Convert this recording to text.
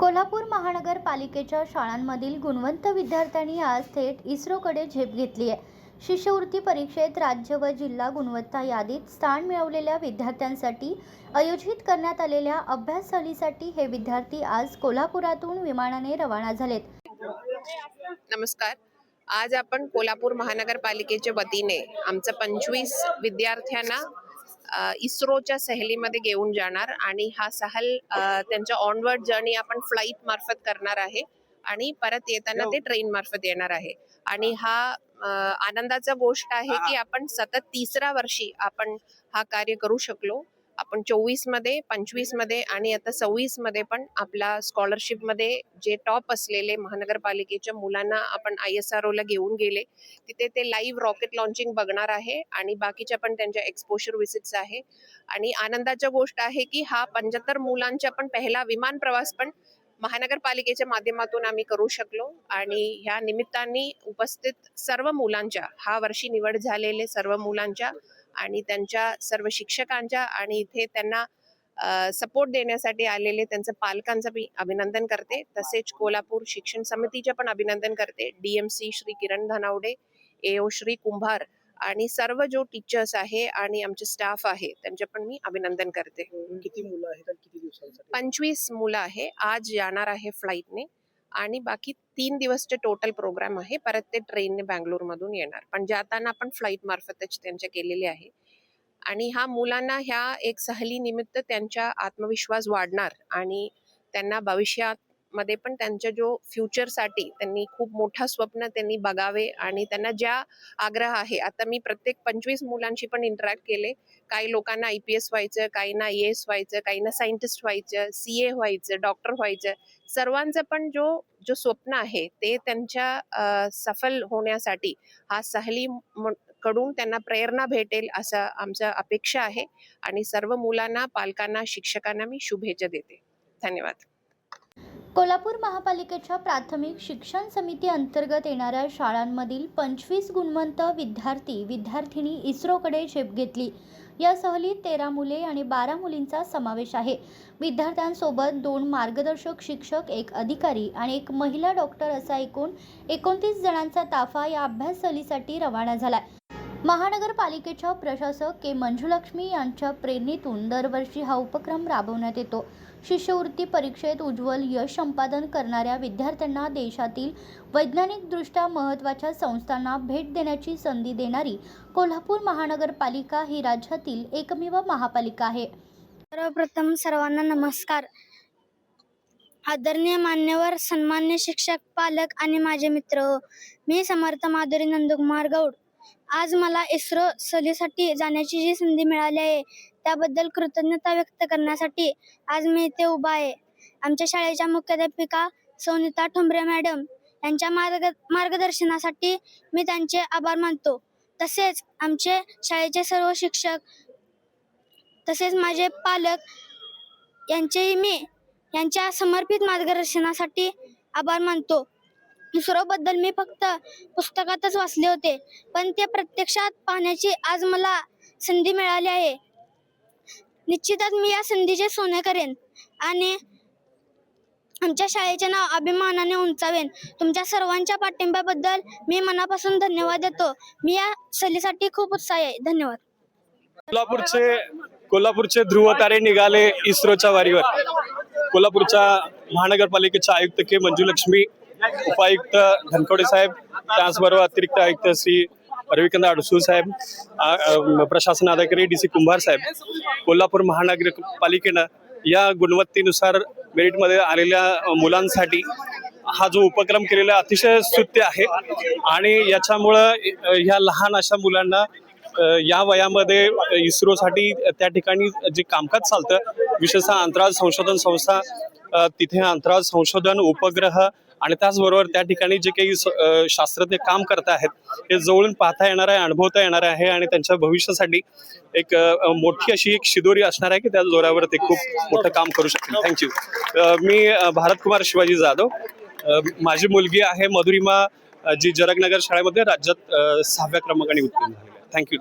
कोल्हापूर महानगरपालिकेच्या शाळांमधील गुणवंत विद्यार्थ्यांनी आज थेट इस्रोकडे झेप घेतली आहे. शिष्यवृत्ती परीक्षेत राज्य व जिल्हा गुणवत्ता यादीत स्थान मिळवलेल्या विद्यार्थ्यांसाठी आयोजित करण्यात आलेल्या अभ्यास सहलीसाठी हे विद्यार्थी आज कोल्हापुरातून विमानाने रवाना झालेत. नमस्कार. आज आपण कोल्हापूर महानगरपालिकेच्या वतीने आमचं पंचवीस विद्यार्थ्यांना इस्रोच्या सहलीमध्ये घेऊन जाणार आणि हा सहल त्यांच्या ऑनवर्ड जर्नी आपण फ्लाईट मार्फत करणार आहे आणि परत येताना ते ट्रेन मार्फत येणार आहे. आणि हा. आनंदाचा गोष्ट आहे की आपण सतत तिसऱ्या वर्षी आपण हा कार्य करू शकलो. आपण चोवीसमध्ये पंचवीसमध्ये आणि आता सव्वीसमध्ये पण आपला स्कॉलरशिपमध्ये जे टॉप असलेले महानगरपालिकेच्या मुलांना आपण आय एस आर ओला घेऊन गेले. तिथे ते लाईव्ह रॉकेट लॉन्चिंग बघणार आहे आणि बाकीच्या पण त्यांच्या एक्सपोशर विजिट्स आहे. आणि आनंदाच्या गोष्ट आहे की हा पंच्याहत्तर मुलांच्या पण पहिला विमान प्रवास पण महानगरपालिकेच्या माध्यमातून आम्ही करू शकलो. आणि ह्या निमित्ताने उपस्थित सर्व मुलांच्या हा वर्षी निवड झालेले सर्व मुलांच्या आणि त्यांच्या सर्व शिक्षकांच्या आणि इथे त्यांना सपोर्ट देण्यासाठी आलेले त्यांचं पालकांचं मी अभिनंदन करते. तसेच कोल्हापूर शिक्षण समितीचे पण अभिनंदन करते. डीएमसी श्री किरण धनावडे एओ श्री कुंभार आणि सर्व जो टीचर्स आहे आणि आमचे स्टाफ आहे त्यांचे पण मी अभिनंदन करते. किती मुलं आहेत पंचवीस मुलं आहे. आज जाणार आहे फ्लाईटने आणि बाकी तीन दिवसचे टोटल प्रोग्राम आहे. परत ते ट्रेनने बँगलोरमधून येणार. पण जाताना आपण फ्लाईट मार्फतच त्यांचे केलेले आहे. आणि हा मुलांना ह्या एक सहलीनिमित्त त्यांच्या त्यांचा आत्मविश्वास वाढणार आणि त्यांना भविष्यात मध्ये पण त्यांच्या जो फ्युचरसाठी त्यांनी खूप मोठा स्वप्न त्यांनी बघावे आणि त्यांना ज्या आग्रह आहे आता मी प्रत्येक पंचवीस मुलांशी पण इंटरॅक्ट केले. काही लोकांना आय पी एस व्हायचं काहींना आय एस व्हायचं काहींना सायंटिस्ट व्हायचं सी ए व्हायचं डॉक्टर व्हायचं. सर्वांचं पण जो जो स्वप्न आहे ते त्यांच्या सफल होण्यासाठी हा सहली म- कडून त्यांना प्रेरणा भेटेल असं आमचं अपेक्षा आहे. आणि सर्व मुलांना पालकांना शिक्षकांना मी शुभेच्छा देते. धन्यवाद. कोल्हापूर महापालिकेच्या प्राथमिक शिक्षण समिती अंतर्गत येणाऱ्या शाळांमधील पंचवीस गुणवंत विद्यार्थी विद्यार्थिनी इस्रोकडे झेप घेतली. या सहलीत तेरा मुले आणि बारा मुलींचा समावेश आहे. विद्यार्थ्यांसोबत दोन मार्गदर्शक शिक्षक एक अधिकारी आणि एक महिला डॉक्टर असा एकूण एकोणतीस जणांचा ताफा या अभ्यास सहलीसाठी रवाना झाला महानगरपालिकेच्या प्रशासक के. मंजुलक्ष्मी यांच्या प्रेरणेतून दरवर्षी हा उपक्रम राबवण्यात येतो. शिष्यवृत्ती परीक्षेत उज्ज्वल यश संपादन करणाऱ्या विद्यार्थ्यांना देशातील वैज्ञानिकदृष्ट्या महत्त्वाच्या संस्थांना भेट देण्याची संधी देणारी कोल्हापूर महानगरपालिका ही राज्यातील एकमेव महापालिका आहे. सर्वप्रथम सर्वांना नमस्कार. आदरणीय मान्यवर सन्मान्य शिक्षक पालक आणि माझे मित्र मी समर्थ माधुरी नंदकुमार गौड. आज मला इस्रो सहलीसाठी जाण्याची जी संधी मिळाली आहे त्याबद्दल कृतज्ञता व्यक्त करण्यासाठी आज मी इथे उभा आहे. आमच्या शाळेच्या मुख्याध्यापिका सोनिता ठोंबरे मॅडम यांच्या मार्ग मार्गदर्शनासाठी मी त्यांचे आभार मानतो. तसेच आमचे शाळेचे सर्व शिक्षक तसेच माझे पालक यांचेही मी यांच्या समर्पित मार्गदर्शनासाठी आभार मानतो. इस्रोबद्दल मी फक्त पुस्तकातच वाचले होते. पण ते प्रत्यक्षात पाहण्याची आज मला संधी मिळाली आहे. निश्चितच मी या संधीचे सोने करेन आणि आमच्या शाळेचे नाव अभिमानाने उंचावेन. तुमच्या सर्वांच्या पाठिंब्याबद्दल मी मनापासून धन्यवाद देतो. मी या सहलीसाठी खूप उत्साही आहे. धन्यवाद. कोल्हापूरचे कोल्हापूरचे ध्रुव तारे निघाले इस्रोच्या वारीवर. कोल्हापूरच्या महानगरपालिकेच्या आयुक्त के मंजुलक्ष्मी उपायुक्त धनकवडे साहेब त्याचबरोबर अतिरिक्त आयुक्त श्री रविकांत अडसूळ साहेब प्रशासन अधिकारी डी सी कुंभार साहेब कोल्हापूर महानगरपालिकेनं या गुणवत्तेनुसार मेरिटमध्ये आलेल्या मुलांसाठी हा जो उपक्रम केलेला अतिशय स्तुत्य आहे आणि याच्यामुळं ह्या लहान अशा मुलांना या वयामध्ये इस्रोसाठी त्या ठिकाणी जे कामकाज चालतं विशेषतः अंतराळ संशोधन संस्था तिथे अंतराळ संशोधन उपग्रह आणि त्याचबरोबर त्या ठिकाणी जे काही शास्त्रज्ञ काम करत आहेत हे जवळून पाहता येणार आहे अनुभवता येणार आहे आणि त्यांच्या भविष्यासाठी एक मोठी अशी एक शिदोरी असणार आहे की त्या जोरावर ते खूप मोठं काम करू शकतील. थँक्यू मी भारत भारतकुमार शिवाजी जाधव माझी मुलगी आहे मधुरिमा जी जरगनगर शाळेमध्ये राज्यात सहाव्या क्रमांकाने उत्तीर्ण झाली आहे. थँक्यू